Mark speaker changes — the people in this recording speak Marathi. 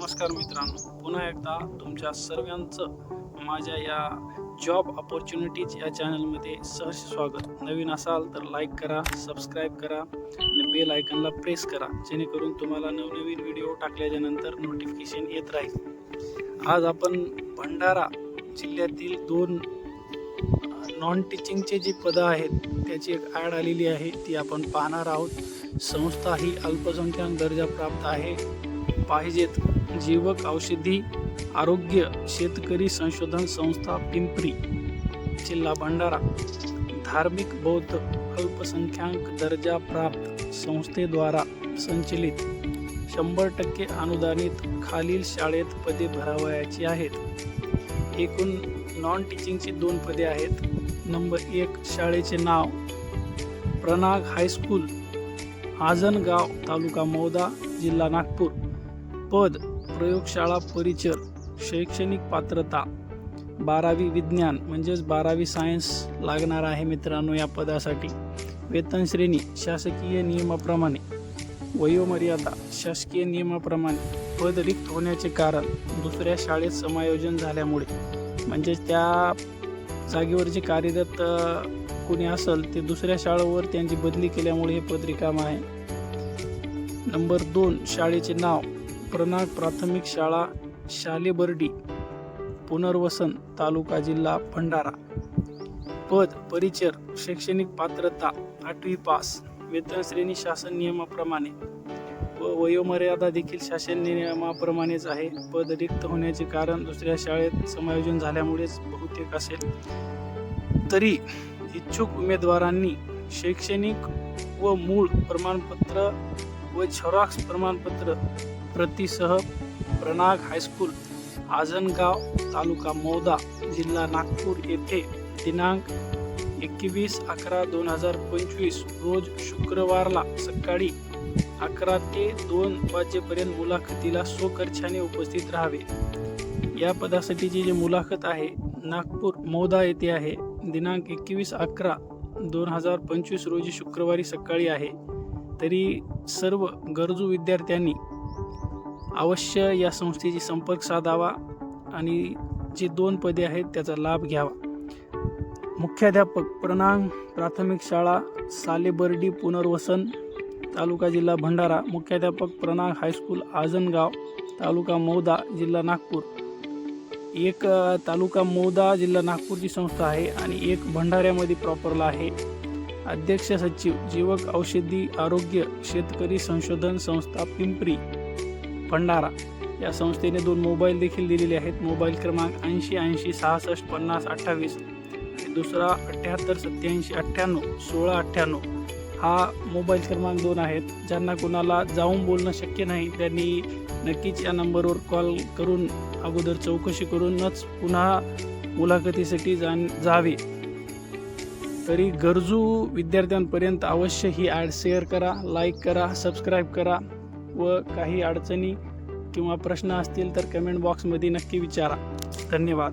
Speaker 1: नमस्कार मित्रांनो. पुन्हा एकदा तुमच्या सर्वांचं माझ्या या जॉब ऑपॉर्च्युनिटीज या चॅनलमध्ये सहर्ष स्वागत. नवीन असाल तर लाईक करा सबस्क्राईब करा आणि बेल आयकनला प्रेस करा जेणेकरून तुम्हाला नवनवीन व्हिडिओ टाकल्याच्यानंतर नोटिफिकेशन येत राहील. आज आपण भंडारा जिल्ह्यातील दोन नॉन टीचिंगचे जी पदं आहेत त्याची एक ॲड आलेली आहे. ती आपण पाहणार आहोत. संस्था ही अल्पसंख्याक दर्जा प्राप्त आहे. पाहिजेत जीवक औषधी आरोग्य शेतकरी संशोधन संस्था पिंपरी जिल्हा भंडारा. धार्मिक बौद्ध अल्पसंख्याक दर्जा प्राप्त संस्थेद्वारा संचलित. शंभर टक्के अनुदानित खालील शाळेत पदे भरावयाची आहेत. एकूण नॉन टीचिंगची दोन पदे आहेत. नंबर एक शाळेचे नाव. प्रनाग हायस्कूल. आजनगाव तालुका मौदा जिल्हा नागपूर. पद प्रयोगशाळा परिचर शैक्षणिक पात्रता. बारावी विज्ञान म्हणजेच बारावी सायन्स लागणार आहे मित्रांनो या पदासाठी. वेतन श्रेणी शासकीय नियमाप्रमाणे. वयोमर्यादा शासकीय नियमाप्रमाणे. पद रिक्त होण्याचे कारण दुसऱ्या शाळेत समायोजन झाल्यामुळे. म्हणजेच त्या जागेवर जे कार्यरत कुणी कोणी असेल ते दुसऱ्या शाळेवर त्यांची बदली केल्यामुळे हे पद रिकाम आहे. नंबर दोन शाळेचे नाव. प्रनाग प्राथमिक शाळा शालेबर्डी पुनर्वसन तालुका जिल्हा भंडारा. पद परिचर शैक्षणिक पात्रता आठवी पास वेतन श्रेणी शासन नियमाप्रमाणे. व वयोमर्यादा देखील शासन नियमाप्रमाणेच आहे. पद रिक्त होण्याचे कारण दुसऱ्या शाळेत समायोजन झाल्यामुळेच बहुतेक असेल. तरी इच्छुक उमेदवारांनी शैक्षणिक व मूळ प्रमाणपत्र व झेरॉक्स प्रमाणपत्र प्रतीसह प्रनाग हायस्कूल आजनगाव तालुका मौदा जिल्हा नागपूर येथे दिनांक एकवीस अकरा दोन हजार पंचवीस रोज शुक्रवारला सकाळी अकरा ते दोन वाजेपर्यंत मुलाखतीला स्वखर्चाने उपस्थित राहावे. या पदासाठीची जी मुलाखत आहे नागपूर मौदा येथे आहे. दिनांक एकवीस अकरा दोन हजार पंचवीस रोजी शुक्रवारी सकाळी आहे. तरी सर्व गरजू विद्यार्थ्यांनी अवश्य या संस्थेशी संपर्क साधावा आणि जे दोन पदे आहेत त्याचा लाभ घ्यावा. मुख्याध्यापक प्रणांग प्राथमिक शाळा सालेबर्डी पुनर्वसन तालुका जिल्हा भंडारा मुख्याध्यापक प्रणांग हायस्कूल आजनगाव तालुका मौदा जिल्हा नागपूर. एक तालुका मौदा जिल्हा नागपूरची संस्था आहे आणि एक भंडाऱ्यामध्ये प्रॉपरला आहे. अध्यक्ष सचिव जीवक औषधी आरोग्य शेतकरी संशोधन संस्था पिंपरी. भंडारा या संस्थेने दोन मोबाईल देखील दिलेले आहेत. मोबाईल क्रमांक ऐंशी ऐंशी सहासष्ट पन्नास अठ्ठावीस आणि दुसरा अठ्ठ्याहत्तर सत्याऐंशी अठ्ठ्याण्णव सोळा अठ्ठ्याण्णव हा मोबाईल क्रमांक दोन आहेत. ज्यांना कोणाला जाऊन बोलणं शक्य नाही त्यांनी नक्कीच या नंबरवर कॉल करून अगोदर चौकशी करूनच पुन्हा मुलाखतीसाठी जाण जावे. तरी गरजू विद्यार्थ्यांपर्यंत अवश्य ही ॲड शेअर करा लाईक करा सबस्क्राईब करा. व काही अडचणी किंवा प्रश्न असतील तर कमेंट बॉक्समध्ये नक्की विचारा. धन्यवाद.